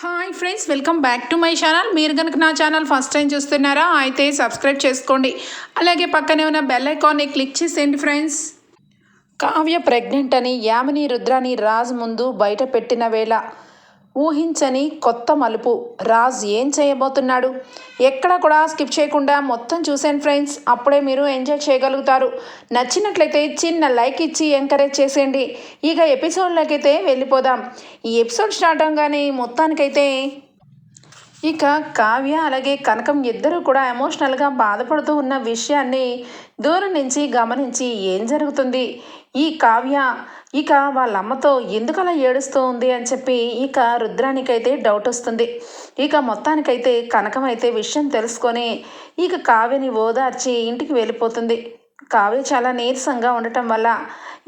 Hi friends welcome back to my channel మీరు కనుక నా ఛానల్ ఫస్ట్ టైం చూస్తున్నారా అయితే సబ్స్క్రైబ్ చేసుకోండి. అలాగే పక్కనే ఉన్న బెల్ ఐకాన్ని క్లిక్ చేసేయండి ఫ్రెండ్స్ కావ్య ప్రెగ్నెంట్ అని యామిని రుద్రాని రాజ్ ముందు బయట పెట్టిన వేళ ఊహించని కొత్త మలుపు. రాజ్ ఏం చేయబోతున్నాడు? ఎక్కడ కూడా స్కిప్ చేయకుండా మొత్తం చూసాను ఫ్రెండ్స్. అప్పుడే మీరు ఎంజాయ్ చేయగలుగుతారు. నచ్చినట్లయితే చిన్న లైక్ ఇచ్చి ఎంకరేజ్ చేసేయండి. ఇక ఎపిసోడ్లోకైతే వెళ్ళిపోదాం. ఈ ఎపిసోడ్ స్టార్ట్ అవగానే మొత్తానికైతే ఇక కావ్య అలాగే కనకం ఇద్దరూ కూడా ఎమోషనల్గా బాధపడుతూ ఉన్న విషయాన్ని దూరం నుంచి గమనించి ఏం జరుగుతుంది? ఈ కావ్య ఇక వాళ్ళ అమ్మతో ఎందుకు అలా ఏడుస్తూ ఉంది అని చెప్పి ఇక రుద్రానికైతే డౌట్ వస్తుంది. ఇక మొత్తానికైతే కనకం అయితే విషయం తెలుసుకొని ఇక కావ్యని ఓదార్చి ఇంటికి వెళ్ళిపోతుంది. కావ్య చాలా నీరసంగా ఉండటం వల్ల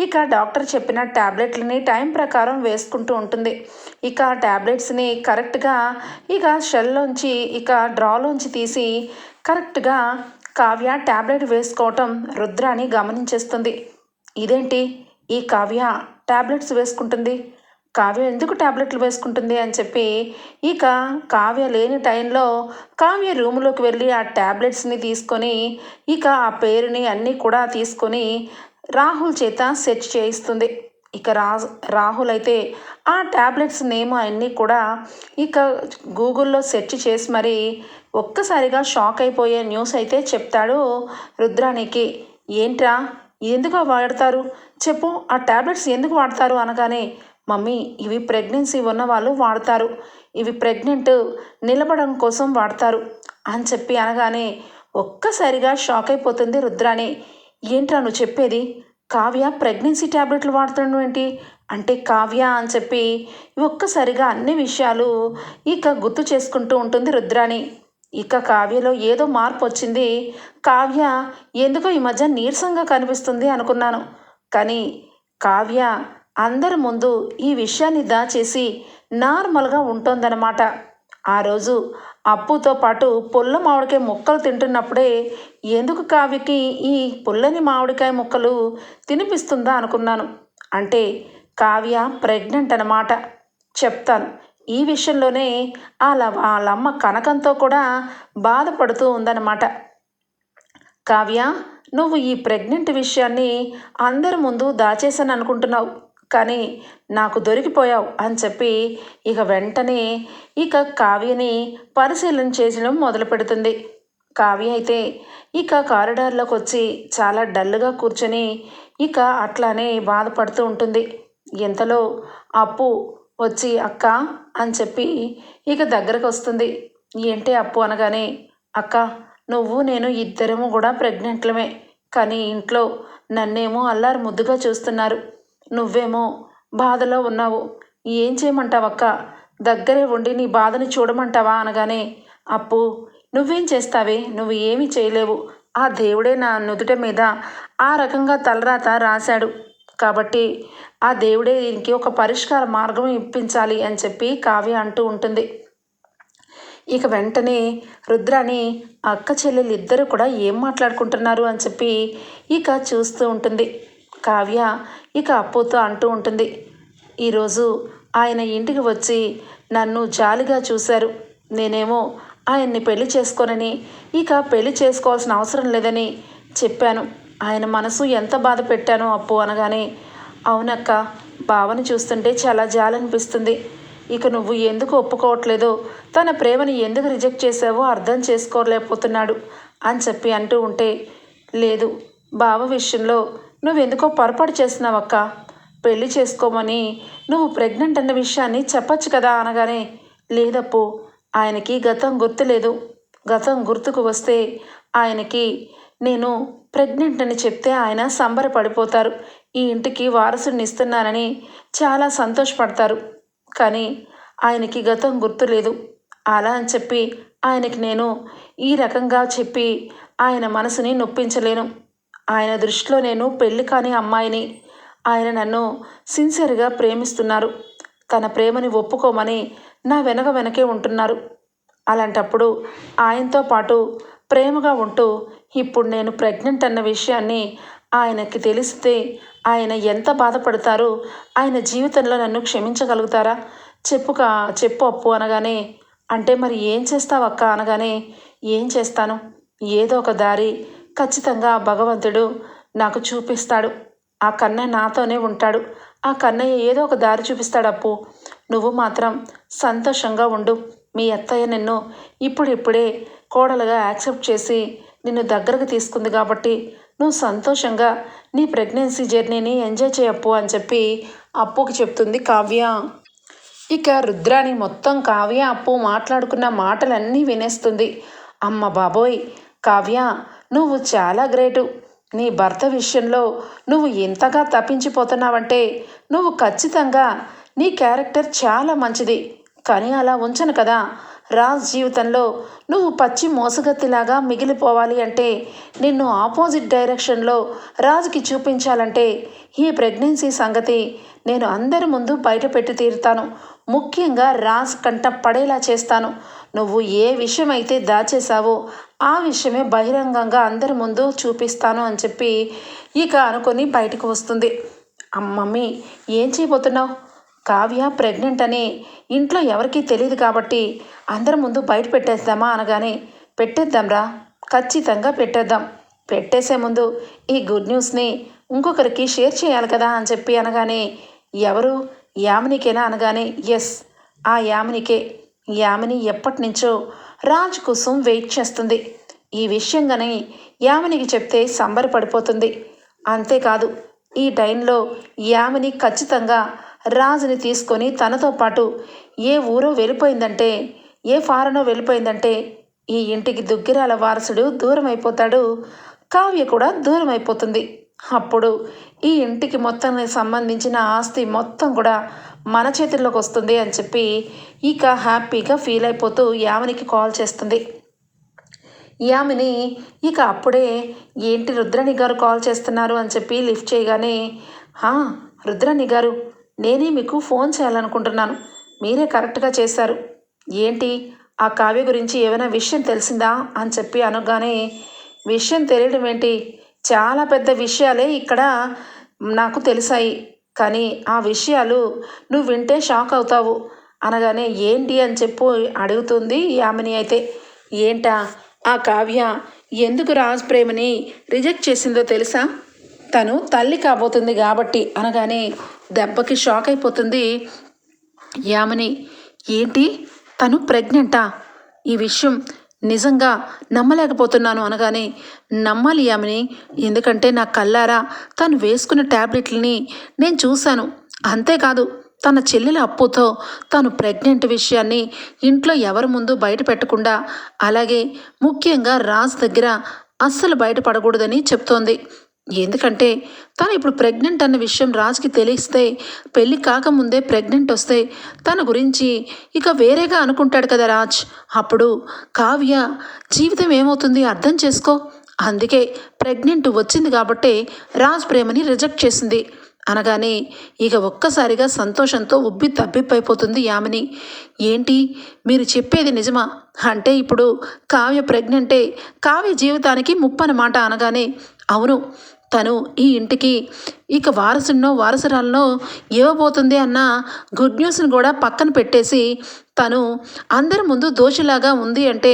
ఇక డాక్టర్ చెప్పిన ట్యాబ్లెట్లని టైం ప్రకారం వేసుకుంటూ ఉంటుంది. ఇక ట్యాబ్లెట్స్ని కరెక్ట్గా ఇక షెల్లోంచి ఇక డ్రాలోంచి తీసి కరెక్ట్గా కావ్య ట్యాబ్లెట్ వేసుకోవటం రుద్రాని గమనించేస్తుంది. ఇదేంటి? ఈ కావ్య ట్యాబ్లెట్స్ వేసుకుంటుంది. కావ్య ఎందుకు ట్యాబ్లెట్లు వేసుకుంటుంది అని చెప్పి ఇక కావ్య లేని టైంలో కావ్య రూములోకి వెళ్ళి ఆ ట్యాబ్లెట్స్ని తీసుకొని ఇక ఆ పేరుని అన్నీ కూడా తీసుకొని రాహుల్ చేత సెర్చ్ చేయిస్తుంది. ఇక రా రాహుల్ అయితే ఆ ట్యాబ్లెట్స్ నేమ్ అన్నీ కూడా ఇక గూగుల్లో సెర్చ్ చేసి మరి ఒక్కసారిగా షాక్ అయిపోయే న్యూస్ అయితే చెప్తాడు రుద్రానికి. ఏంట్రా? ఎందుకు వాడతారు? చెప్పు. ఆ ట్యాబ్లెట్స్ ఎందుకు వాడతారు అనగానే మమ్మీ ఇవి ప్రెగ్నెన్సీ ఉన్న వాళ్ళు వాడతారు. ఇవి ప్రెగ్నెంట్ నిలబడడం కోసం వాడతారు. అని చెప్పి అనగానే ఒక్కసారిగా షాక్ అయిపోతుంది రుద్రాని ఏంట్రా నువ్వు చెప్పేది? కావ్య ప్రెగ్నెన్సీ ట్యాబ్లెట్లు వాడుతున్నాడు ఏంటి? అంటే కావ్య అని చెప్పి ఒక్కసారిగా అన్ని విషయాలు ఇక గుర్తు చేసుకుంటూ ఉంటుంది రుద్రాని ఇక కావ్యలో ఏదో మార్పు వచ్చింది. కావ్య ఎందుకో ఈ మధ్య నీరసంగా కనిపిస్తుంది అనుకున్నాను. కానీ కావ్య అందరి ముందు ఈ విషయాన్ని దాచేసి నార్మల్గా ఉంటోందనమాట ఆ రోజు అప్పుతో పాటు పుల్ల మామిడికాయ ముక్కలు తింటున్నప్పుడే ఎందుకు కావ్యకి ఈ పుల్లని మామిడికాయ ముక్కలు తినిపిస్తుందా అనుకున్నాను. అంటే కావ్య ప్రెగ్నెంట్ అనమాట చెప్తాను. ఈ విషయంలోనే వాళ్ళమ్మ కనకంతో కూడా బాధపడుతూ ఉందన్నమాట. కావ్య నువ్వు ఈ ప్రెగ్నెంట్ విషయాన్ని అందరి ముందు దాచేసాను అనుకుంటున్నావు కానీ నాకు దొరికిపోయావు అని చెప్పి ఇక వెంటనే ఇక కావ్యని పరిశీలన చేయడం మొదలు పెడుతుంది. కావ్య అయితే ఇక కారిడార్లోకి వచ్చి చాలా డల్గా కూర్చొని ఇక అట్లానే బాధపడుతూ ఉంటుంది. ఇంతలో అప్పు వచ్చి అక్క అని చెప్పి ఇక దగ్గరకు వస్తుంది. ఏంటి అప్పు? అనగానే అక్క నువ్వు నేను ఇద్దరము కూడా ప్రెగ్నెంట్లమే. కానీ ఇంట్లో నన్నేమో అల్లారు ముద్దుగా చూస్తున్నారు. నువ్వేమో బాధలో ఉన్నావు. ఏం చేయమంటావక్క? దగ్గరే ఉండి నీ బాధని చూడమంటావా? అనగానే అప్పు నువ్వేం చేస్తావే? నువ్వు ఏమీ చేయలేవు. ఆ దేవుడే నా నుదుట మీద ఆ రకంగా తలరాత రాశాడు. కాబట్టి ఆ దేవుడే దీనికి ఒక పరిష్కార మార్గం ఇప్పించాలి అని చెప్పి కావ్య అంటూ ఉంటుంది. ఇక వెంటనే రుద్రాని అక్క చెల్లెలు ఇద్దరు కూడా ఏం మాట్లాడుకుంటున్నారు అని చెప్పి ఇక చూస్తూ ఉంటుంది. కావ్య ఇక అప్పుతో అంటూ ఉంటుంది. ఈరోజు ఆయన ఇంటికి వచ్చి నన్ను జాలిగా చూశారు. నేనేమో ఆయన్ని పెళ్ళి చేసుకోనని ఇక పెళ్ళి చేసుకోవాల్సిన అవసరం లేదని చెప్పాను. ఆయన మనసు ఎంత బాధ పెట్టానో అప్పు అనగానే అవునక్క బావని చూస్తుంటే చాలా జాలనిపిస్తుంది. ఇక నువ్వు ఎందుకు ఒప్పుకోవట్లేదో తన ప్రేమని ఎందుకు రిజెక్ట్ చేసావో అర్థం చేసుకోలేకపోతున్నాడు అని చెప్పి అంటూ ఉంటే లేదు బావ విషయంలో నువ్వెందుకో పొరపాటు చేస్తున్నావక్క. పెళ్ళి చేసుకోమని నువ్వు ప్రెగ్నెంట్ అన్న విషయాన్ని చెప్పచ్చు కదా అనగానే లేదప్పు ఆయనకి గతం గుర్తులేదు. గతం గుర్తుకు వస్తే ఆయనకి నేను ప్రెగ్నెంట్ అని చెప్తే ఆయన సంబరపడిపోతారు. ఈ ఇంటికి వారసుడిని ఇస్తున్నానని చాలా సంతోషపడతారు. కానీ ఆయనకి గతం గుర్తులేదు. అలా అని చెప్పి ఆయనకి నేను ఈ రకంగా చెప్పి ఆయన మనసుని నొప్పించలేను. ఆయన దృష్టిలో నేను పెళ్ళి కాని అమ్మాయిని. ఆయన నన్ను సిన్సియర్గా ప్రేమిస్తున్నారు. తన ప్రేమని ఒప్పుకోమని నా వెనక వెనకే ఉంటున్నారు. అలాంటప్పుడు ఆయనతో పాటు ప్రేమగా ఉంటూ ఇప్పుడు నేను ప్రెగ్నెంట్ అన్న విషయాన్ని ఆయనకి తెలిస్తే ఆయన ఎంత బాధపడతారో ఆయన జీవితంలో నన్ను క్షమించగలుగుతారా? చెప్పు కా చెప్పు అప్పు అనగానే అంటే మరి ఏం చేస్తావు అక్క అనగానే ఏం చేస్తాను? ఏదో ఒక దారి ఖచ్చితంగా భగవంతుడు నాకు చూపిస్తాడు. ఆ కన్నయ్య నాతోనే ఉంటాడు. ఆ కన్నయ్య ఏదో ఒక దారి చూపిస్తాడు అప్పు. నువ్వు మాత్రం సంతోషంగా ఉండు. మీ అత్తయ్య నిన్ను ఇప్పుడిప్పుడే కోడలుగా యాక్సెప్ట్ చేసి నిన్ను దగ్గరకు తీసుకుంది కాబట్టి నువ్వు సంతోషంగా నీ ప్రెగ్నెన్సీ జర్నీని ఎంజాయ్ చేయప్పు అని చెప్పి అప్పుకి చెప్తుంది కావ్య. ఇక రుద్రాని మొత్తం కావ్య అప్పు మాట్లాడుకున్న మాటలన్నీ వినేస్తుంది. అమ్మ బాబోయ్ కావ్య నువ్వు చాలా గ్రేటు. నీ భర్త విషయంలో నువ్వు ఎంతగా తప్పించిపోతున్నావంటే నువ్వు ఖచ్చితంగా నీ క్యారెక్టర్ చాలా మంచిది. కానీ అలా ఉంచను కదా. రాజ్ జీవితంలో నువ్వు పచ్చి మోసగత్తిలాగా మిగిలిపోవాలి అంటే నిన్ను ఆపోజిట్ డైరెక్షన్లో రాజుకి చూపించాలంటే ఈ ప్రెగ్నెన్సీ సంగతి నేను అందరి ముందు బయట పెట్టి తీరుతాను. ముఖ్యంగా రాజ్ కంట పడేలా చేస్తాను. నువ్వు ఏ విషయం అయితే దాచేశావో ఆ విషయమే బహిరంగంగా అందరి ముందు చూపిస్తాను అని చెప్పి ఇక అనుకొని బయటకు వస్తుంది. అమ్మమ్మీ ఏం చేయబోతున్నావు? కావ్య ప్రెగ్నెంట్ అని ఇంట్లో ఎవరికీ తెలియదు కాబట్టి అందరి ముందు బయట పెట్టేద్దామా అనగానే పెట్టేద్దాంరా ఖచ్చితంగా పెట్టేద్దాం. పెట్టేసే ముందు ఈ గుడ్ న్యూస్ని ఇంకొకరికి షేర్ చేయాలి కదా అని చెప్పి అనగానే ఎవరు? యామినికేనా? అనగానే ఎస్ ఆ యామినికే. యామిని ఎప్పటి నుంచో రాజ్ కోసం వెయిట్ చేస్తుంది. ఈ విషయం కానీ యామినికి చెప్తే సంబరపడిపోతుంది. అంతేకాదు ఈ టైంలో యామిని ఖచ్చితంగా రాజుని తీసుకొని తనతో పాటు ఏ ఊరో వెళ్ళిపోయిందంటే ఏ ఫారనో వెళ్ళిపోయిందంటే ఈ ఇంటికి దుగ్గిరాల వారసుడు దూరం అయిపోతాడు కావ్య కూడా దూరం అయిపోతుంది అప్పుడు ఈ ఇంటికి మొత్తానికి సంబంధించిన ఆస్తి మొత్తం కూడా మన చేతుల్లోకి వస్తుంది అని చెప్పి ఇక హ్యాపీగా ఫీల్ అయిపోతూ యామినికి కాల్ చేస్తుంది. యామిని ఇక అప్పుడే ఏంటి రుద్రణి గారు కాల్ చేస్తున్నారు? అని చెప్పి లిఫ్ట్ చేయగానే రుద్రణి గారు నేనే మీకు ఫోన్ చేయాలనుకుంటున్నాను. మీరే కరెక్ట్గా చేశారు. ఏంటి? ఆ కావ్య గురించి ఏమైనా విషయం తెలిసిందా? అని చెప్పి అనగానే విషయం తెలియడం ఏంటి? చాలా పెద్ద విషయాలే ఇక్కడ నాకు తెలిసాయి. కానీ ఆ విషయాలు నువ్వు వింటే షాక్ అవుతావు. అనగానే ఏంటి అని చెప్పు అడుగుతుంది యామిని అయితే. ఏంటా? ఆ కావ్య ఎందుకు రాజ్ ప్రేమని రిజెక్ట్ చేసిందో తెలుసా? తను తల్లి కాబోతుంది కాబట్టి అనగానే దెబ్బకి షాక్ అయిపోతుంది యామిని. ఏంటి? తను ప్రెగ్నెంటా? ఈ విషయం నిజంగా నమ్మలేకపోతున్నాను అనగానే నమ్మాలి యామిని. ఎందుకంటే నా కల్లారా తను వేసుకున్న ట్యాబ్లెట్లని నేను చూశాను. అంతేకాదు తన చెల్లెల అప్పుతో తను ప్రెగ్నెంట్ విషయాన్ని ఇంట్లో ఎవరి ముందు బయట పెట్టకుండా అలాగే ముఖ్యంగా రాజ్ దగ్గర అస్సలు బయటపడకూడదని చెప్తోంది. ఎందుకంటే తను ఇప్పుడు ప్రెగ్నెంట్ అన్న విషయం రాజ్కి తెలిస్తే పెళ్ళి కాకముందే ప్రెగ్నెంట్ వస్తే తన గురించి ఇక వేరేగా అనుకుంటాడు కదా రాజ్. అప్పుడు కావ్య జీవితం ఏమవుతుంది అర్థం చేసుకో. అందుకే ప్రెగ్నెంట్ వచ్చింది కాబట్టే రాజ్ ప్రేమని రిజెక్ట్ చేసింది. అనగానే ఇక ఒక్కసారిగా సంతోషంతో ఉబ్బి తబ్బిప్పైపోతుంది యామిని. ఏంటి? మీరు చెప్పేది నిజమా? అంటే ఇప్పుడు కావ్య ప్రెగ్నెంటే కావ్య జీవితానికి ముప్పనమాట అనగానే అవును తను ఈ ఇంటికి ఇక వారసున్నో వారసురాలనో ఇవ్వబోతుంది అన్న గుడ్ న్యూస్ని కూడా పక్కన పెట్టేసి తను అందరి ముందు దోషిలాగా ఉంది అంటే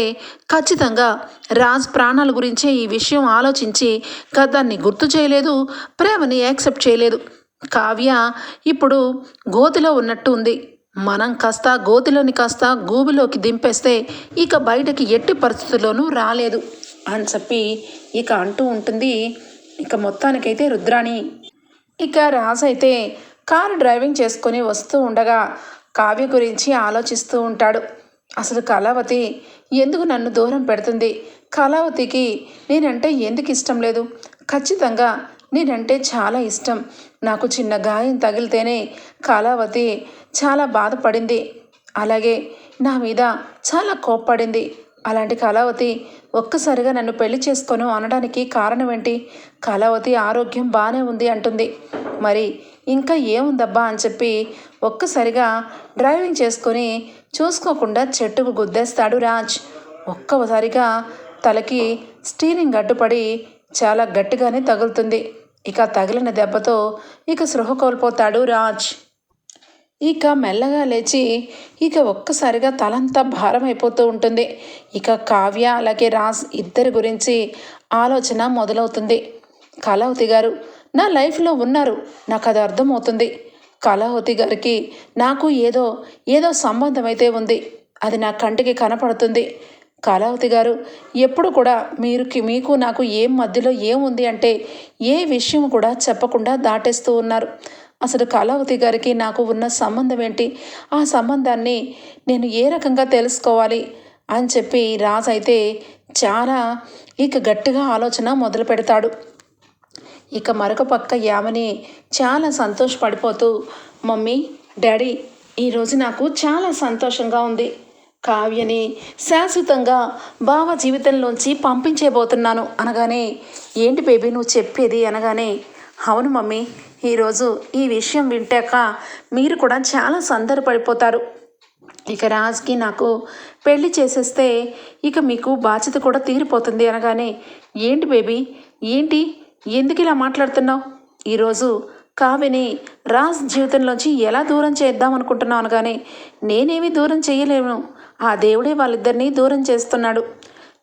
ఖచ్చితంగా రాజ్ ప్రాణాల గురించే ఈ విషయం ఆలోచించి దాన్ని గుర్తు చేయలేదు ప్రేమని యాక్సెప్ట్ చేయలేదు. కావ్య ఇప్పుడు గోతిలో ఉన్నట్టు ఉంది. మనం కాస్త గోతిలోని కాస్త గూబిలోకి దింపేస్తే ఇక బయటకి ఎట్టి పరిస్థితుల్లోనూ రాలేదు అని చెప్పి ఇక అంటూ ఉంటుంది ఇక మొత్తానికైతే రుద్రాణి. ఇక రాజు అయితే కారు డ్రైవింగ్ చేసుకొని వస్తూ ఉండగా కావ్య గురించి ఆలోచిస్తూ ఉంటాడు. అసలు కళావతి ఎందుకు నన్ను దూరం పెడుతుంది? కళావతికి నేనంటే ఎందుకు ఇష్టం లేదు? ఖచ్చితంగా నేనంటే చాలా ఇష్టం. నాకు చిన్న గాయం తగిలితేనే కళావతి చాలా బాధపడింది. అలాగే నా మీద చాలా కోప్పడింది. అలాంటి కళావతి ఒక్కసారిగా నన్ను పెళ్ళి చేసుకోను అనడానికి కారణం ఏంటి కళావతి ఆరోగ్యం బాగానే ఉంది అంటుంది. మరి ఇంకా ఏముందబ్బా అని చెప్పి ఒక్కసారిగా డ్రైవింగ్ చేసుకొని చూసుకోకుండా చెట్టుకు గుద్దేస్తాడు రాజ్. ఒక్కసారిగా తలకి స్టీరింగ్ అడ్డుపడి చాలా గట్టిగానే తగులుతుంది. ఇక తగిలిన దెబ్బతో ఇక సృహ కోల్పోతాడు రాజ్. ఇక మెల్లగా లేచి ఇక ఒక్కసారిగా తలంతా భారం అయిపోతూ ఉంటుంది. ఇక కావ్య అలాగే రాజ్ ఇద్దరి గురించి ఆలోచన మొదలవుతుంది. కళావతి గారు నా లైఫ్లో ఉన్నారు నాకు అది అర్థమవుతుంది. కళావతి గారికి నాకు ఏదో ఏదో సంబంధం అయితే ఉంది అది నా కంటికి కనపడుతుంది. కళావతి గారు ఎప్పుడు కూడా మీరు మీకు నాకు ఏం మధ్యలో ఏముంది అంటే ఏ విషయం కూడా చెప్పకుండా దాటేస్తూ ఉన్నారు. అసలు కళావతి గారికి నాకు ఉన్న సంబంధం ఏంటి? ఆ సంబంధాన్ని నేను ఏ రకంగా తెలుసుకోవాలి? అని చెప్పి రాజు అయితే చాలా ఇక గట్టిగా ఆలోచన మొదలు పెడతాడు. ఇక మరొక పక్క యామని చాలా సంతోషపడిపోతూ మమ్మీ డాడీ ఈరోజు నాకు చాలా సంతోషంగా ఉంది. కావ్యని శాశ్వతంగా బావ జీవితంలోంచి పంపించేబోతున్నాను అనగానే ఏంటి బేబీ నువ్వు చెప్పేది? అనగానే అవును మమ్మీ ఈరోజు ఈ విషయం వింటాక మీరు కూడా చాలా సందర్భపడిపోతారు. ఇక రాజ్కి నాకు పెళ్ళి చేసేస్తే ఇక మీకు బాధ్యత కూడా తీరిపోతుంది అనగానే ఏంటి బేబీ? ఏంటి? ఎందుకు ఇలా మాట్లాడుతున్నావు? ఈరోజు కావ్యని రాజ్ జీవితంలోంచి ఎలా దూరం చేద్దాం అనుకుంటున్నావు? అనగానే నేనేమి దూరం చేయలేను. ఆ దేవుడే వాళ్ళిద్దరినీ దూరం చేస్తున్నాడు.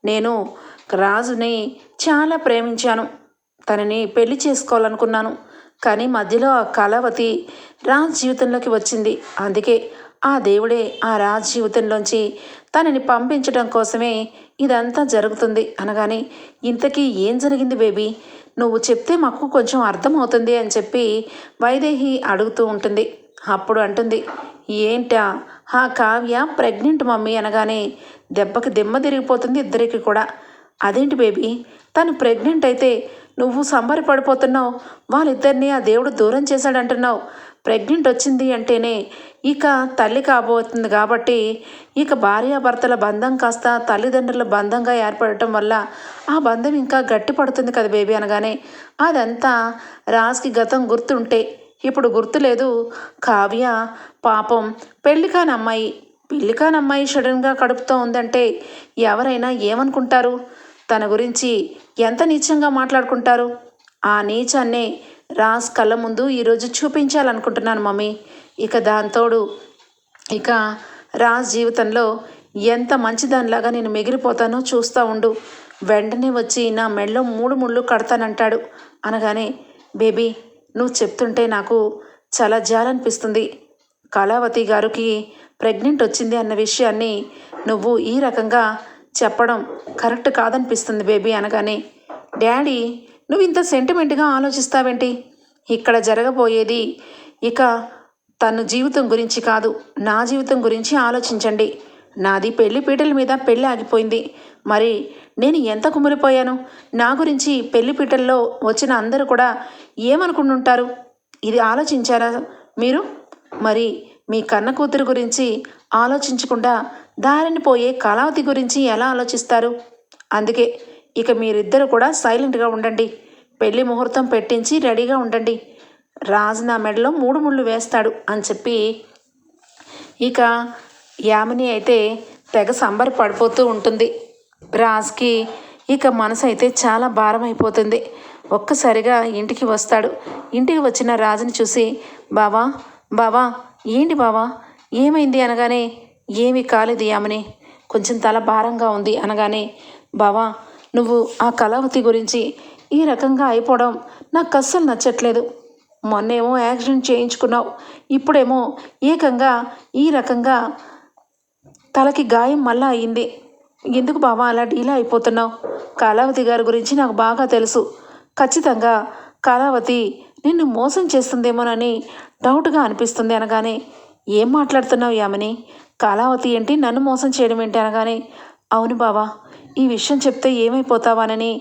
నేను రాజుని చాలా ప్రేమించాను. తనని పెళ్ళి చేసుకోవాలనుకున్నాను. కానీ మధ్యలో ఆ కళావతి రాజ్ జీవితంలోకి వచ్చింది. అందుకే ఆ దేవుడే ఆ రాజ్ జీవితంలోంచి తనని పంపించడం కోసమే ఇదంతా జరుగుతుంది అనగానే ఇంతకీ ఏం జరిగింది బేబీ? నువ్వు చెప్తే మాకు కొంచెం అర్థమవుతుంది అని చెప్పి వైదేహి అడుగుతూ ఉంటుంది. అప్పుడు అంటుంది ఏంటా? ఆ కావ్య ప్రెగ్నెంట్ మమ్మీ అనగానే దెబ్బకి దిమ్మ తిరిగిపోతుంది ఇద్దరికి కూడా. అదేంటి బేబీ? తను ప్రెగ్నెంట్ అయితే నువ్వు సంబరపడిపోతున్నావు. వాళ్ళిద్దరిని ఆ దేవుడు దూరం చేశాడంటున్నావు. ప్రెగ్నెంట్ వచ్చింది అంటేనే ఇక తల్లి కాబోతుంది కాబట్టి ఇక భార్యాభర్తల బంధం కాస్త తల్లిదండ్రుల బంధంగా ఏర్పడటం వల్ల ఆ బంధం ఇంకా గట్టి పడుతుంది కదా బేబీ అనగానే. అదంతా రాజ్కి గతం గుర్తుంటే. ఇప్పుడు గుర్తులేదు. కావ్య పాపం పెళ్ళి కాని అమ్మాయి. పెళ్ళి కాని అమ్మాయి సడన్గా కడుపుతో ఉందంటే ఎవరైనా ఏమనుకుంటారు? తన గురించి ఎంత నీచంగా మాట్లాడుకుంటారు? ఆ నీచాన్నే రాజ్ కళ్ళ ముందు ఈరోజు చూపించాలనుకుంటున్నాను మమ్మీ. ఇక దాంతోడు ఇక రాజ్ జీవితంలో ఎంత మంచిదానిలాగా నేను మిగిలిపోతానో చూస్తూ ఉండు. వెంటనే వచ్చి నా మెడలో మూడు ముళ్ళు కడతానంటాడు. అనగానే బేబీ నువ్వు చెప్తుంటే నాకు చాలా జాలనిపిస్తుంది. కళావతి గారికి ప్రెగ్నెంట్ వచ్చింది అన్న విషయాన్ని నువ్వు ఈ రకంగా చెప్పడం కరెక్ట్ కాదనిపిస్తుంది బేబీ అనగానే. డాడీ నువ్వు ఇంత సెంటిమెంట్గా ఆలోచిస్తావేంటి? ఇక్కడ జరగబోయేది ఇక తన జీవితం గురించి కాదు నా జీవితం గురించి ఆలోచించండి. నాది పెళ్ళి పీటల మీద పెళ్ళి ఆగిపోయింది. మరి నేను ఎంత కుమిలిపోయాను? నా గురించి పెళ్ళి పీటల్లో వచ్చిన అందరూ కూడా ఏమనుకుంటుంటారు? ఇది ఆలోచించారా మీరు? మరి మీ కన్న కూతురు గురించి ఆలోచించకుండా దారిని పోయే కళావతి గురించి ఎలా ఆలోచిస్తారు? అందుకే ఇక మీరిద్దరు కూడా సైలెంట్గా ఉండండి. పెళ్ళి ముహూర్తం పెట్టించి రెడీగా ఉండండి. రాజు నా మెడలో మూడు ముళ్ళు వేస్తాడు అని చెప్పి ఇక యామిని అయితే తెగ సంబర పడిపోతూ ఉంటుంది. రాజుకి ఇక మనసు అయితే చాలా భారం అయిపోతుంది ఒక్కసారిగా ఇంటికి వస్తాడు. ఇంటికి వచ్చిన రాజుని చూసి బావా బావా ఏంటి బావా? ఏమైంది? అనగానే ఏమీ కాలేదు యామిని. కొంచెం తల భారంగా ఉంది అనగానే బావా నువ్వు ఆ కళావతి గురించి ఈ రకంగా అయిపోవడం నాకు అస్సలు నచ్చట్లేదు. మొన్నేమో యాక్సిడెంట్ చేయించుకున్నావు. ఇప్పుడేమో ఏకంగా ఈ రకంగా తలకి గాయం మళ్ళా అయింది. ఎందుకు బావా అలా డీలా అయిపోతున్నావు? కళావతి గారి గురించి నాకు బాగా తెలుసు. ఖచ్చితంగా కళావతి నిన్ను మోసం చేస్తుందేమోనని డౌట్గా అనిపిస్తుంది అనగానే ఏం మాట్లాడుతున్నావు యామని? కళావతి ఏంటి? నన్ను మోసం చేయడం ఏంటి అనగానే అవును బావా ఈ విషయం చెప్తే ఏమైపోతావానని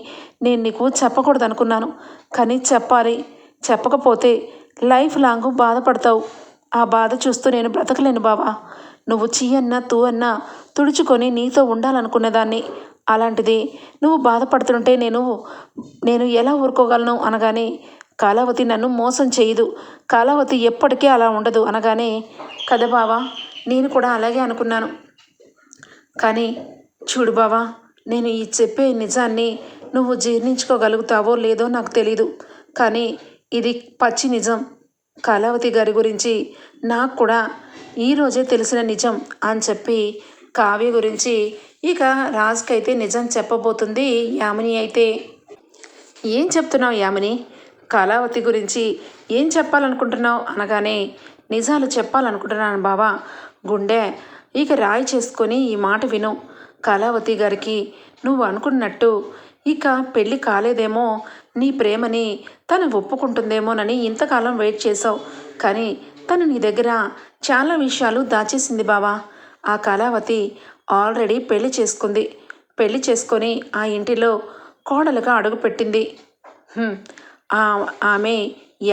నేను నీకు చెప్పకూడదు అనుకున్నాను కానీ చెప్పాలి. చెప్పకపోతే లైఫ్ లాంగ్ బాధపడతావు. ఆ బాధ చూస్తూ నేను బ్రతకలేను బావా. నువ్వు చీ అన్నా తూ అన్నా తుడుచుకొని నీతో ఉండాలనుకునేదాన్ని అలాంటిది నువ్వు బాధపడుతుంటే నేను నేను ఎలా ఊరుకోగలను? అనగానే కాలావతి నన్ను మోసం చేయదు. కాలావతి ఎప్పటికీ అలా ఉండదు. అనగానే కదా బావా నేను కూడా అలాగే అనుకున్నాను. కానీ చూడు బావా నేను ఈ చెప్పే నిజాన్ని నువ్వు జీర్ణించుకోగలుగుతావో లేదో నాకు తెలీదు. కానీ ఇది పచ్చి నిజం. కళావతి గారి గురించి నాకు కూడా ఈరోజే తెలిసిన నిజం అని చెప్పి కావ్య గురించి ఇక రాజుకైతే నిజం చెప్పబోతుంది యామిని అయితే. ఏం చెప్తున్నావు యామిని? కళావతి గురించి ఏం చెప్పాలనుకుంటున్నావు అనగానే నిజాలు చెప్పాలనుకుంటున్నాను బావా. గుండె. ఇక రాయి చేసుకొని ఈ మాట విను. కళావతి గారికి నువ్వు అనుకున్నట్టు. ఇక పెళ్ళి కాలేదేమో. నీ ప్రేమని తను ఒప్పుకుంటుందేమోనని ఇంతకాలం వెయిట్ చేసావు కానీ తను నీ దగ్గర చాలా విషయాలు దాచేసింది బావా. ఆ కళావతి ఆల్రెడీ పెళ్ళి చేసుకుంది. పెళ్ళి చేసుకొని ఆ ఇంటిలో కోడలుగా అడుగుపెట్టింది. ఆ ఆమె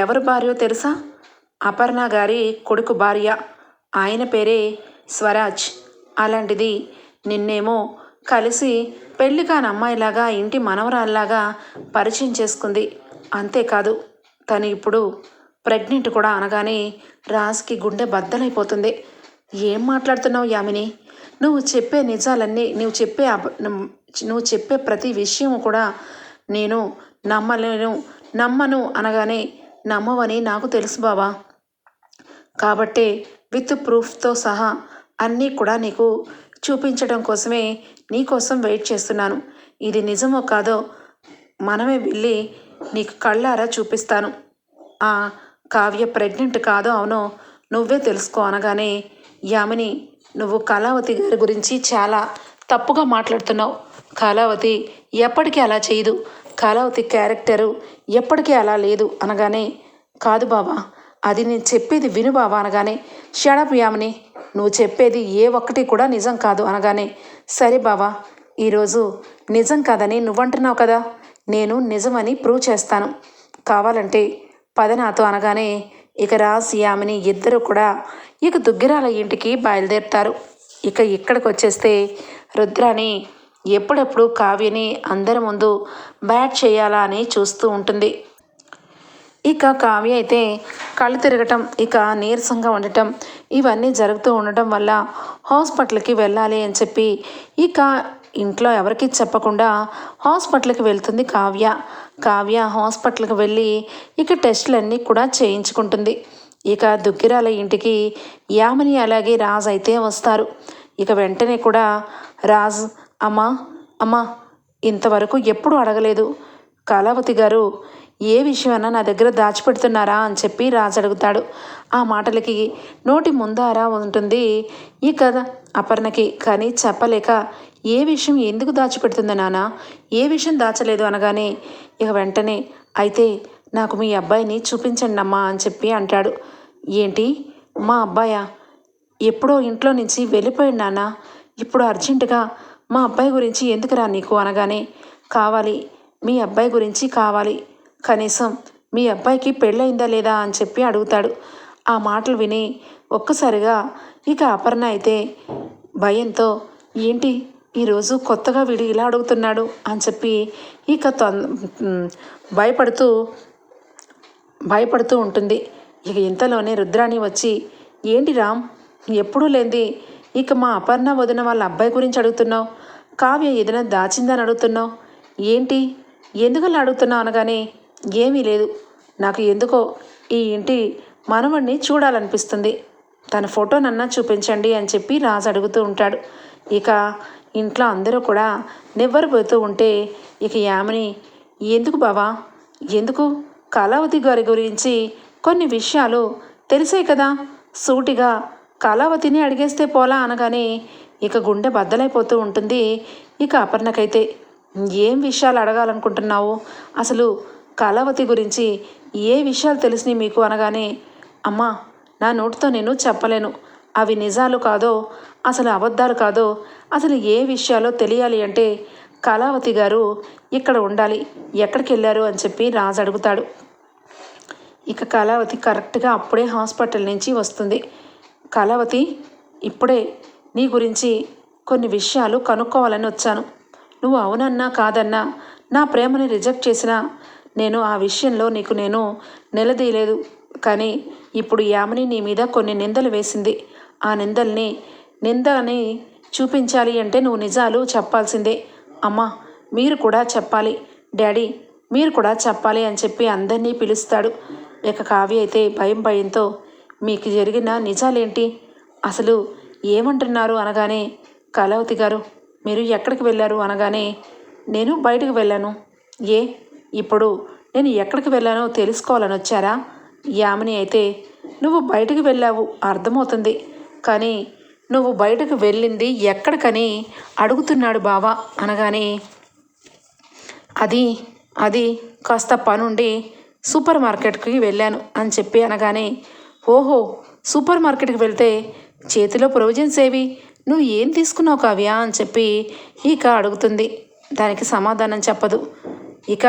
ఎవరు భార్యో తెలుసా? అపర్ణ గారి కొడుకు భార్య. ఆయన పేరే స్వరాజ్. అలాంటిది నిన్నేమో కలిసి పెళ్ళి కాని అమ్మాయిలాగా ఇంటి మనవరాల్లాగా పరిచయం చేసుకుంది. అంతేకాదు తను ఇప్పుడు ప్రెగ్నెంట్ కూడా అనగానే రాజ్కి గుండె బద్దలైపోతుంది. ఏం మాట్లాడుతున్నావు యామిని? నువ్వు చెప్పే నిజాలన్నీ నువ్వు చెప్పే నువ్వు చెప్పే ప్రతి విషయం కూడా నేను నమ్మలేను నమ్మను అనగానే నమ్మవని నాకు తెలుసు బావా. కాబట్టే విత్ ప్రూఫ్తో సహా అన్నీ కూడా నీకు చూపించడం కోసమే నీకోసం వెయిట్ చేస్తున్నాను. ఇది నిజమో కాదో మనమే వెళ్ళి నీకు కళ్ళారా చూపిస్తాను. ఆ కావ్య ప్రెగ్నెంట్ కాదో అవునో నువ్వే తెలుసుకో అనగానే యామిని నువ్వు కళావతి గారి గురించి చాలా తప్పుగా మాట్లాడుతున్నావు. కళావతి ఎప్పటికీ అలా చేయదు. కళావతి క్యారెక్టరు ఎప్పటికీ అలా లేదు అనగానే కాదు బాబా అది నేను చెప్పేది విను అనగానే షడప్ యామిని నువ్వు చెప్పేది ఏ ఒక్కటి కూడా నిజం కాదు అనగానే సరే బావా ఈరోజు నిజం కాదని నువ్వంటున్నావు కదా నేను నిజమని ప్రూవ్ చేస్తాను. కావాలంటే పదనాతో అనగానే ఇక రాజ్ యామిని ఇద్దరు కూడా ఇక దుగ్గిరాల ఇంటికి బయలుదేరుతారు. ఇక ఇక్కడికి వచ్చేస్తే రుద్రాని ఎప్పుడెప్పుడు కావ్యని అందరి ముందు బ్యాట్ చేయాలా అని చూస్తూ ఉంటుంది. ఇక కావ్య అయితే కళ్ళు తిరగటం ఇక నీరసంగా ఉండటం ఇవన్నీ జరుగుతూ ఉండటం వల్ల హాస్పిటల్కి వెళ్ళాలి అని చెప్పి ఇక ఇంట్లో ఎవరికి చెప్పకుండా హాస్పిటల్కి వెళ్తుంది కావ్య. కావ్య హాస్పిటల్కి వెళ్ళి ఇక టెస్టులన్నీ కూడా చేయించుకుంటుంది. ఇక దుగ్గిరాల ఇంటికి యామిని అలాగే రాజ్ అయితే వస్తారు. ఇక వెంటనే కూడా రాజ్ అమ్మా అమ్మా ఇంతవరకు ఎప్పుడు అడగలేదు. కళావతి గారు ఏ విషయమైనా నా దగ్గర దాచిపెడుతున్నారా? అని చెప్పి రాజు అడుగుతాడు. ఆ మాటలకి నోటి ముందారా ఉంటుంది. ఈ కథ అపర్ణకి కానీ చెప్పలేక ఏ విషయం ఎందుకు దాచిపెడుతుంది నాన్న ఏ విషయం దాచలేదు? అనగానే ఇక వెంటనే అయితే నాకు మీ అబ్బాయిని చూపించండి అమ్మా అని చెప్పి అంటాడు. ఏంటి? మా అబ్బాయా? ఎప్పుడో ఇంట్లో నుంచి వెళ్ళిపోయాడు నాన్న ఇప్పుడు అర్జెంటుగా మా అబ్బాయి గురించి ఎందుకురా నీకు? అనగానే కావాలి. మీ అబ్బాయి గురించి కావాలి. కనీసం మీ అబ్బాయికి పెళ్ళయిందా లేదా అని చెప్పి అడుగుతాడు. ఆ మాటలు విని ఒక్కసారిగా ఇక అపర్ణ అయితే భయంతో ఏంటి? ఈరోజు కొత్తగా వీడు ఇలా అడుగుతున్నాడు? అని చెప్పి ఇక తొం భయపడుతూ భయపడుతూ ఉంటుంది. ఇక ఇంతలోనే రుద్రాణి వచ్చి ఏంటి రామ్? ఎప్పుడూ లేంది ఇక మా అపర్ణ వదిన వాళ్ళ అబ్బాయి గురించి అడుగుతున్నావు. కావ్య ఏదైనా దాచిందని అడుగుతున్నావు. ఏంటి? ఎందుకలా అడుగుతున్నావు? అనగానే ఏమీ లేదు. నాకు ఎందుకో ఈ ఇంటి మనవణ్ణి చూడాలనిపిస్తుంది. తన ఫోటోనన్నా చూపించండి అని చెప్పి రాజు అడుగుతూ ఉంటాడు. ఇక ఇంట్లో అందరూ కూడా నివ్వరిపోతూ ఉంటే ఇక యామిని ఎందుకు బావా? ఎందుకు? కళావతి గారి గురించి కొన్ని విషయాలు తెలిసే కదా. సూటిగా కళావతిని అడిగేస్తే పోలా అనగానే ఇక గుండె బద్దలైపోతూ ఉంటుంది. ఇక అపర్ణకైతే ఏం విషయాలు అడగాలనుకుంటున్నావు? అసలు కళావతి గురించి ఏ విషయాలు తెలిసినాయి మీకు అనగానే అమ్మా నా నోటితో నేను చెప్పలేను. అవి నిజాలు కాదో అసలు అబద్ధాలు కాదో అసలు ఏ విషయాలో తెలియాలి అంటే కళావతి గారు ఇక్కడ ఉండాలి ఎక్కడికి వెళ్ళారు అని చెప్పి రాజు అడుగుతాడు. ఇక కళావతి కరెక్ట్గా అప్పుడే హాస్పిటల్ నుంచి వస్తుంది. కళావతి ఇప్పుడే నీ గురించి కొన్ని విషయాలు కనుక్కోవాలని వచ్చాను. నువ్వు అవునన్నా కాదన్నా నా ప్రేమని రిజెక్ట్ చేసినా నేను ఆ విషయంలో నీకు నేను నిలదీయలేదు. కానీ ఇప్పుడు యామిని నీ మీద కొన్ని నిందలు వేసింది. ఆ నిందల్ని నిందని చూపించాలి అంటే నువ్వు నిజాలు చెప్పాల్సిందే. అమ్మా మీరు కూడా చెప్పాలి. డాడీ మీరు కూడా చెప్పాలి అని చెప్పి అందరినీ పిలుస్తాడు. ఇక కావ్య అయితే భయం భయంతో మీకు జరిగిన నిజాలేంటి? అసలు ఏమంటున్నారు అనగానే కళావతి గారు మీరు ఎక్కడికి వెళ్ళారు అనగానే నేను బయటకు వెళ్ళాను. ఏ? ఇప్పుడు నేను ఎక్కడికి వెళ్ళానో తెలుసుకోవాలని వచ్చారా? యామిని అయితే నువ్వు బయటకు వెళ్ళావు అర్థమవుతుంది. కానీ నువ్వు బయటకు వెళ్ళింది ఎక్కడికని అడుగుతున్నాడు బావా అనగానే అది అది కాస్త పనుండి సూపర్ మార్కెట్కి వెళ్ళాను అని చెప్పి అనగానే ఓహో సూపర్ మార్కెట్కి వెళ్తే చేతిలో ప్రొవిజన్స్ ఏవి? నువ్వు ఏం తీసుకున్నావు కావ్యా? అని చెప్పి ఇక అడుగుతుంది. దానికి సమాధానం చెప్పదు. ఇక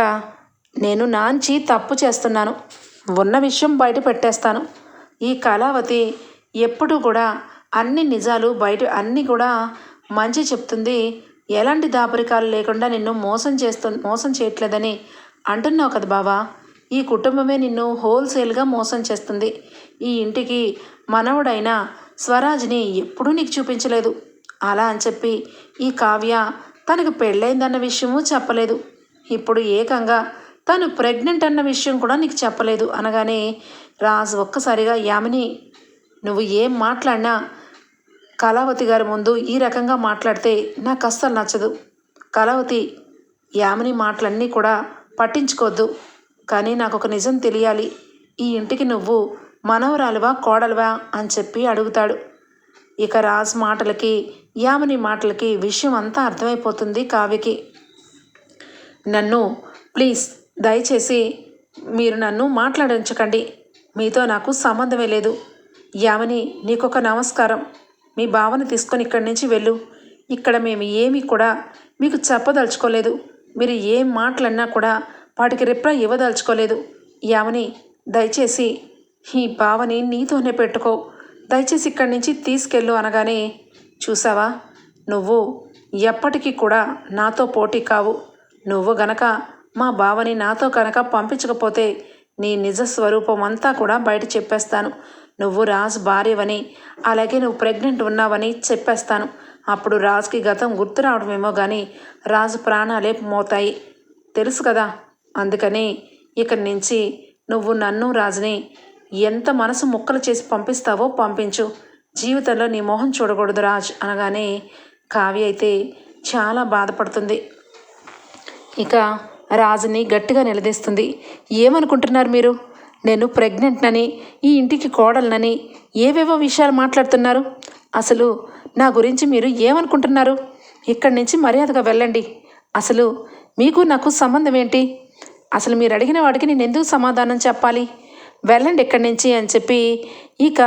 నేను నాంచి తప్పు చేస్తున్నాను. ఉన్న విషయం బయట పెట్టేస్తాను. ఈ కళావతి ఎప్పుడు కూడా అన్ని నిజాలు బయట అన్నీ కూడా మంచి చెప్తుంది. ఎలాంటి దాపరికాలు లేకుండా నిన్ను మోసం చేస్తు మోసం చేయట్లేదని అంటున్నావు కదా బావా. ఈ కుటుంబమే నిన్ను హోల్సేల్గా మోసం చేస్తుంది. ఈ ఇంటికి మనవడైన స్వరాజ్ని ఎప్పుడూ నీకు చూపించలేదు. అలా అని చెప్పి ఈ కావ్య తనకు పెళ్ళైందన్న విషయము చెప్పలేదు. ఇప్పుడు ఏకంగా తను ప్రెగ్నెంట్ అన్న విషయం కూడా నీకు చెప్పలేదు అనగానే రాజు ఒక్కసారిగా యామిని నువ్వు ఏం మాట్లాడినా కళావతి గారి ముందు ఈ రకంగా మాట్లాడితే నాకు అస్సలు నచ్చదు. కళావతి యామిని మాటలన్నీ కూడా పట్టించుకోవద్దు. కానీ నాకు ఒక నిజం తెలియాలి. ఈ ఇంటికి నువ్వు మనవరాలువా కోడలువా? అని చెప్పి అడుగుతాడు. ఇక రాజ్ మాటలకి యామిని మాటలకి విషయం అంతా అర్థమైపోతుంది కావ్యకి. నన్ను ప్లీజ్ దయచేసి మీరు నన్ను మాట్లాడించకండి. మీతో నాకు సంబంధమే లేదు. యామని నీకొక నమస్కారం. మీ భావన తీసుకొని ఇక్కడి నుంచి వెళ్ళు. ఇక్కడ మేము ఏమీ కూడా మీకు చెప్పదలుచుకోలేదు. మీరు ఏం మాటలన్నా కూడా వాటికి రిప్లై ఇవ్వదలుచుకోలేదు. యామని దయచేసి ఈ భావని నీతోనే పెట్టుకో. దయచేసి ఇక్కడి నుంచి తీసుకెళ్ళు అనగానే చూసావా? నువ్వు ఎప్పటికీ కూడా నాతో పోటీ కావు. నువ్వు గనక మా బావని నాతో కనుక పంపించకపోతే నీ నిజ స్వరూపం అంతా కూడా బయట చెప్పేస్తాను. నువ్వు రాజ్ భార్యవని అలాగే నువ్వు ప్రెగ్నెంట్ ఉన్నావని చెప్పేస్తాను. అప్పుడు రాజుకి గతం గుర్తు రావడమేమో కానీ రాజు ప్రాణాలే మోతాయి. తెలుసు కదా? అందుకని ఇక్కడి నుంచి నువ్వు నన్ను రాజుని ఎంత మనసు ముక్కలు చేసి పంపిస్తావో పంపించు. జీవితంలో నీ మొహం చూడకూడదు రాజ్ అనగానే కావ్య అయితే చాలా బాధపడుతుంది. ఇక రాజుని గట్టిగా నిలదీస్తుంది. ఏమనుకుంటున్నారు మీరు? నేను ప్రెగ్నెంట్నని ఈ ఇంటికి కోడలనని ఏవేవో విషయాలు మాట్లాడుతున్నారు. అసలు నా గురించి మీరు ఏమనుకుంటున్నారు? ఇక్కడి నుంచి మర్యాదగా వెళ్ళండి. అసలు మీకు నాకు సంబంధం ఏంటి? అసలు మీరు అడిగిన వాడికి నేను ఎందుకు సమాధానం చెప్పాలి? వెళ్ళండి ఇక్కడి నుంచి అని చెప్పి ఇక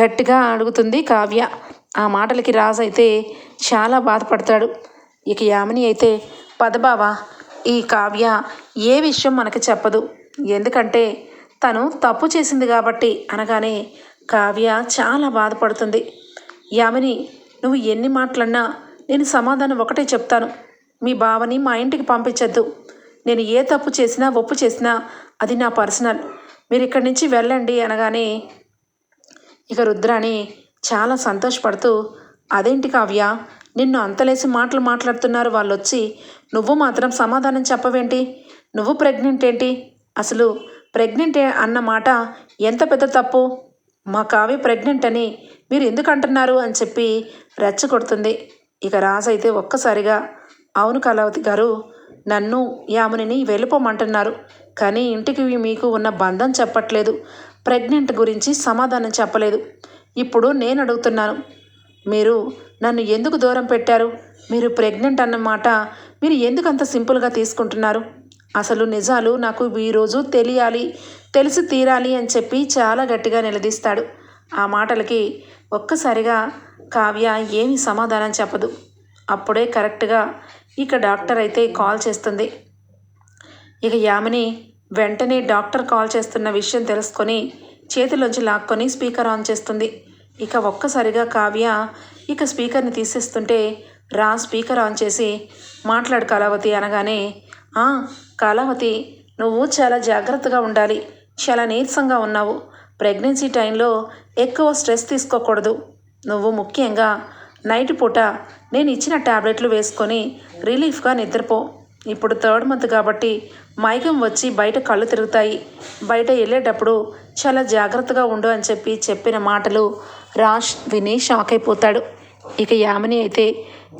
గట్టిగా అడుగుతుంది కావ్య. ఆ మాటలకి రాజు అయితే చాలా బాధపడతాడు. ఇక యామిని అయితే పదబావా ఈ కావ్య ఏ విషయం మనకి చెప్పదు. ఎందుకంటే తను తప్పు చేసింది కాబట్టి అనగానే కావ్య చాలా బాధపడుతుంది. యామిని నువ్వు ఎన్ని మాటలన్నా నేను సమాధానం ఒకటే చెప్తాను. మీ బావని మా ఇంటికి పంపించద్దు. నేను ఏ తప్పు చేసినా ఒప్పు చేసినా అది నా పర్సనల్. మీరు ఇక్కడి నుంచి వెళ్ళండి అనగానే ఇక రుద్రాణి చాలా సంతోషపడుతూ అదేంటి కావ్య? నిన్ను అంతలేసి మాటలు మాట్లాడుతున్నారు వాళ్ళు వచ్చి నువ్వు మాత్రం సమాధానం చెప్పవేంటి? నువ్వు ప్రెగ్నెంట్ ఏంటి? అసలు ప్రెగ్నెంట్ అన్న మాట ఎంత పెద్ద తప్పు? మా కావ్య ప్రెగ్నెంట్ అని మీరు ఎందుకు అంటున్నారు అని చెప్పి రెచ్చగొడుతుంది. ఇక రాజు అయితే ఒక్కసారిగా అవును కళావతి గారు నన్ను యామునిని వెళ్ళిపోమంటున్నారు. కానీ ఇంటికి మీకు ఉన్న బంధం చెప్పట్లేదు. ప్రెగ్నెంట్ గురించి సమాధానం చెప్పలేదు. ఇప్పుడు నేను అడుగుతున్నాను మీరు నన్ను ఎందుకు దూరం పెట్టారు? మీరు ప్రెగ్నెంట్ అన్నమాట మీరు ఎందుకు అంత సింపుల్గా తీసుకుంటున్నారు? అసలు నిజాలు నాకు ఈరోజు తెలియాలి తెలిసి తీరాలి అని చెప్పి చాలా గట్టిగా నిలదీస్తాడు. ఆ మాటలకి ఒక్కసారిగా కావ్య ఏమి సమాధానం చెప్పదు. అప్పుడే కరెక్ట్గా ఇక డాక్టర్ అయితే కాల్ చేస్తుంది. ఇక యామిని వెంటనే డాక్టర్ కాల్ చేస్తున్న విషయం తెలుసుకొని చేతిలోంచి లాక్కొని స్పీకర్ ఆన్ చేస్తుంది. ఇక ఒక్కసారిగా కావ్య ఇక స్పీకర్ని తీసేస్తుంటే రా స్పీకర్ ఆన్ చేసి మాట్లాడు కళావతి అనగానే "ఆ, కళావతి నువ్వు చాలా జాగ్రత్తగా ఉండాలి. చాలా నీరసంగా ఉన్నావు. ప్రెగ్నెన్సీ టైంలో ఎక్కువ స్ట్రెస్ తీసుకోకూడదు. నువ్వు ముఖ్యంగా నైట్ పూట నేను ఇచ్చిన టాబ్లెట్లు వేసుకొని రిలీఫ్గా నిద్రపో. ఇప్పుడు థర్డ్ మంత్ కాబట్టి మైకం వచ్చి బయట కళ్ళు తిరుగుతాయి. బయట వెళ్ళేటప్పుడు చాలా జాగ్రత్తగా ఉండు అని చెప్పి చెప్పిన మాటలు రాష్ విని షాక్ అయిపోతాడు. ఇక యామిని అయితే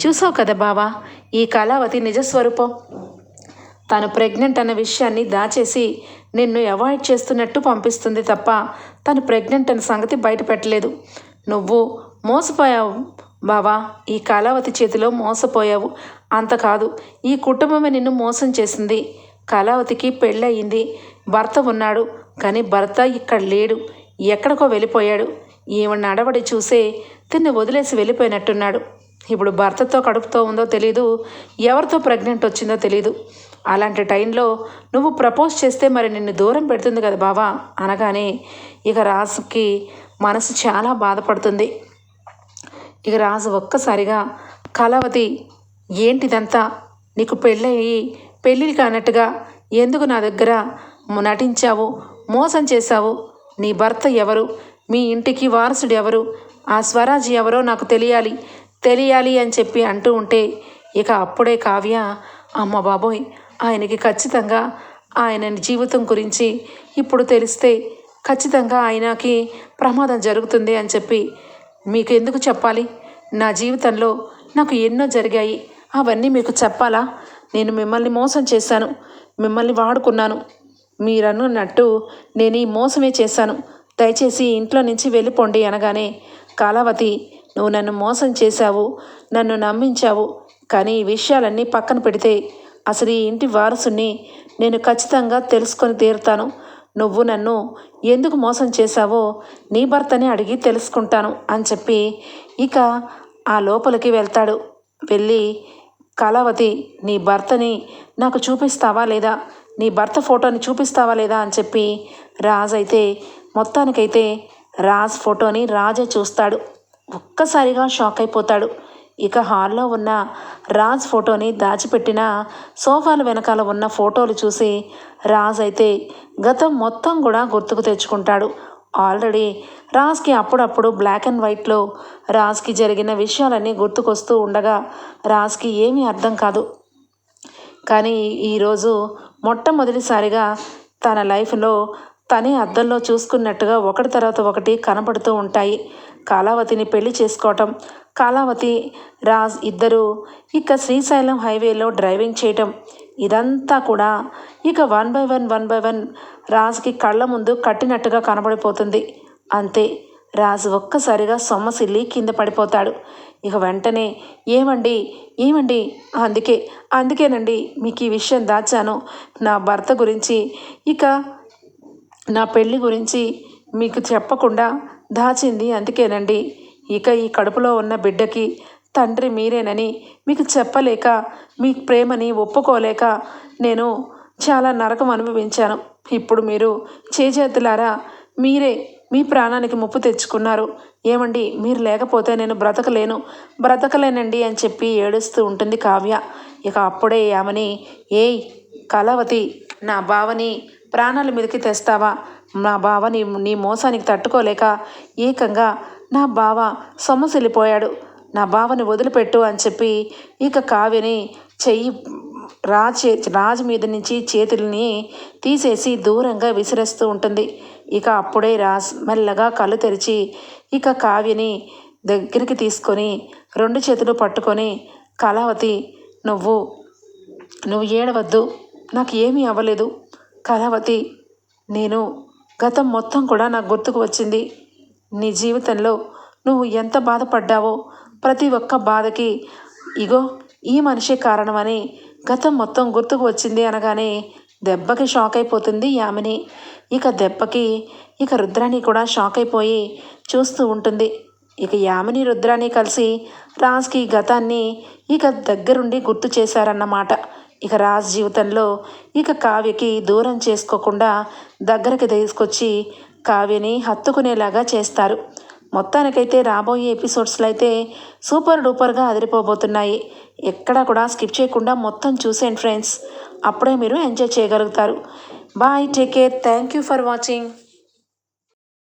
చూసావు కదా బావా ఈ కళావతి నిజస్వరూపం తను ప్రెగ్నెంట్ అన్న విషయాన్ని దాచేసి నిన్ను అవాయిడ్ చేస్తున్నట్టు పంపిస్తుంది తప్ప తను ప్రెగ్నెంట్ అన్న సంగతి బయటపెట్టలేదు నువ్వు మోసపోయావు బావా ఈ కళావతి చేతిలో మోసపోయావు. అంత కాదు ఈ కుటుంబమే నిన్ను మోసం చేసింది. కళావతికి పెళ్ళయింది భర్త ఉన్నాడు కానీ భర్త ఇక్కడ లేడు ఎక్కడికో వెళ్ళిపోయాడు. ఈమె నడవడి చూసే తిన్ను వదిలేసి వెళ్ళిపోయినట్టున్నాడు. ఇప్పుడు భర్తతో కడుపుతో ఉందో తెలీదు ఎవరితో ప్రెగ్నెంట్ వచ్చిందో తెలీదు. అలాంటి టైంలో నువ్వు ప్రపోజ్ చేస్తే మరి నిన్ను దూరం పెడుతుంది కదా బావా అనగానే ఇక రాజుకి మనసు చాలా బాధపడుతుంది. ఇక రాజు ఒక్కసారిగా కళావతి ఏంటిదంతా? నీకు పెళ్ళయి పెళ్ళి కానట్టుగా ఎందుకు నా దగ్గర నటించావు మోసం చేశావు? నీ భర్త ఎవరు? మీ ఇంటికి వారసుడు ఎవరు? ఆ స్వరాజ్ ఎవరో నాకు తెలియాలి. తెలియాలి అని చెప్పి అంటూ ఉంటే ఇక అప్పుడే కావ్య అమ్మ బాబోయ్ ఆయనకి ఖచ్చితంగా ఆయన జీవితం గురించి ఇప్పుడు తెలిస్తే ఖచ్చితంగా ఆయనకి ప్రమాదం జరుగుతుంది అని చెప్పి మీకు ఎందుకు చెప్పాలి? నా జీవితంలో నాకు ఎన్నో జరిగాయి. అవన్నీ మీకు చెప్పాలా? నేను మిమ్మల్ని మోసం చేశాను. మిమ్మల్ని వాడుకున్నాను. మీరన్నట్టు నేను ఈ మోసమే చేశాను. దయచేసి ఇంట్లో నుంచి వెళ్ళిపోండి అనగానే కాలావతి నువ్వు నన్ను మోసం చేశావు నన్ను నమ్మించావు కానీ ఈ విషయాలన్నీ పక్కన పెడితే అసలు ఈ ఇంటి వారసుని నేను ఖచ్చితంగా తెలుసుకొని తీరుతాను. నువ్వు నన్ను ఎందుకు మోసం చేశావో నీ భర్తని అడిగి తెలుసుకుంటాను అని చెప్పి ఇక ఆ లోపలికి వెళ్తాడు. వెళ్ళి కళావతి నీ భర్తని నాకు చూపిస్తావా లేదా? నీ భర్త ఫోటోని చూపిస్తావా లేదా? అని చెప్పి రాజ్ అయితే మొత్తానికైతే రాజ్ ఫోటోని రాజే చూస్తాడు. ఒక్కసారిగా షాక్ అయిపోతాడు. ఇక హాల్లో ఉన్న రాజ్ ఫోటోని దాచిపెట్టిన సోఫాల వెనకాల ఉన్న ఫోటోలు చూసి రాజ్ అయితే గతం మొత్తం కూడా గుర్తుకు తెచ్చుకుంటాడు. ఆల్రెడీ రాజ్కి అప్పుడప్పుడు బ్లాక్ అండ్ వైట్లో రాజ్కి జరిగిన విషయాలన్నీ గుర్తుకొస్తూ ఉండగా రాజ్కి ఏమీ అర్థం కాదు. కానీ ఈరోజు మొట్టమొదటిసారిగా తన లైఫ్లో తనే అద్దంలో చూసుకున్నట్టుగా ఒకటి తర్వాత ఒకటి కనబడుతూ ఉంటాయి. కాలావతిని పెళ్ళి చేసుకోవటం. కాలావతి రాజ్ ఇద్దరు ఇక శ్రీశైలం హైవేలో డ్రైవింగ్ చేయటం. ఇదంతా కూడా ఇక one by one one by one రాజ్కి కళ్ళ ముందు కట్టినట్టుగా కనబడిపోతుంది. అంతే రాజు ఒక్కసారిగా సొమ్మసిల్లి కింద పడిపోతాడు. ఇక వెంటనే ఏమండి ఏమండి? అందుకే అందుకేనండి మీకు ఈ విషయం దాచాను. నా భర్త గురించి ఇక నా పెళ్ళి గురించి మీకు చెప్పకుండా దాచింది అందుకేనండి. ఇక ఈ కడుపులో ఉన్న బిడ్డకి తండ్రి మీరేనని మీకు చెప్పలేక మీ ప్రేమని ఒప్పుకోలేక నేను చాలా నరకం అనుభవించాను. ఇప్పుడు మీరు చేజేతులారా మీరే మీ ప్రాణానికి ముప్పు తెచ్చుకున్నారు. ఏమండి మీరు లేకపోతే నేను బ్రతకలేను. బ్రతకలేనండి అని చెప్పి ఏడుస్తూ ఉంటుంది కావ్య. ఇక అప్పుడే ఆమెని ఏయ్ కళావతి నా బావని ప్రాణాల మీదకి తెస్తావా? నా బావ నీ నీ మోసానికి తట్టుకోలేక ఏకంగా నా బావ సొమ్మసిల్లిపోయాడు. నా బావని వదిలిపెట్టు అని చెప్పి ఇక కావ్యని చెయ్యి రాజే రాజు మీద నుంచి చేతుల్ని తీసేసి దూరంగా విసిరేస్తూ ఉంటుంది. ఇక అప్పుడే రాజ్ మెల్లగా కళ్ళు తెరిచి ఇక కావ్యని దగ్గరికి తీసుకొని రెండు చేతులు పట్టుకొని కళావతి నువ్వు నువ్వు ఏడవద్దు. నాకు ఏమీ అవ్వలేదు. కళావతి నేను గతం మొత్తం కూడా నాకు గుర్తుకు వచ్చింది. నీ జీవితంలో నువ్వు ఎంత బాధపడ్డావో ప్రతి ఒక్క బాధకి ఇగో ఈ మనిషి కారణమని గతం మొత్తం గుర్తుకు వచ్చింది అనగానే దెబ్బకి షాక్ అయిపోతుంది యామిని. ఇక దెబ్బకి ఇక రుద్రాణి కూడా షాక్ అయిపోయి చూస్తూ ఉంటుంది. ఇక యామిని రుద్రాణి కలిసి రాజ్కి గతాన్ని ఇక దగ్గరుండి గుర్తు చేశారన్నమాట. ఇక రాజ్ జీవితంలో ఇక కావ్యకి దూరం చేసుకోకుండా దగ్గరికి తీసుకొచ్చి కావ్యని హత్తుకునేలాగా చేస్తారు. మొత్తానికైతే రాబోయే ఎపిసోడ్స్లో అయితే సూపర్ డూపర్గా అదిరిపోబోతున్నాయి. ఎక్కడా కూడా స్కిప్ చేయకుండా మొత్తం చూసేయండి ఫ్రెండ్స్. అప్పుడే మీరు ఎంజాయ్ చేయగలుగుతారు. Bye take care. Thank you for watching.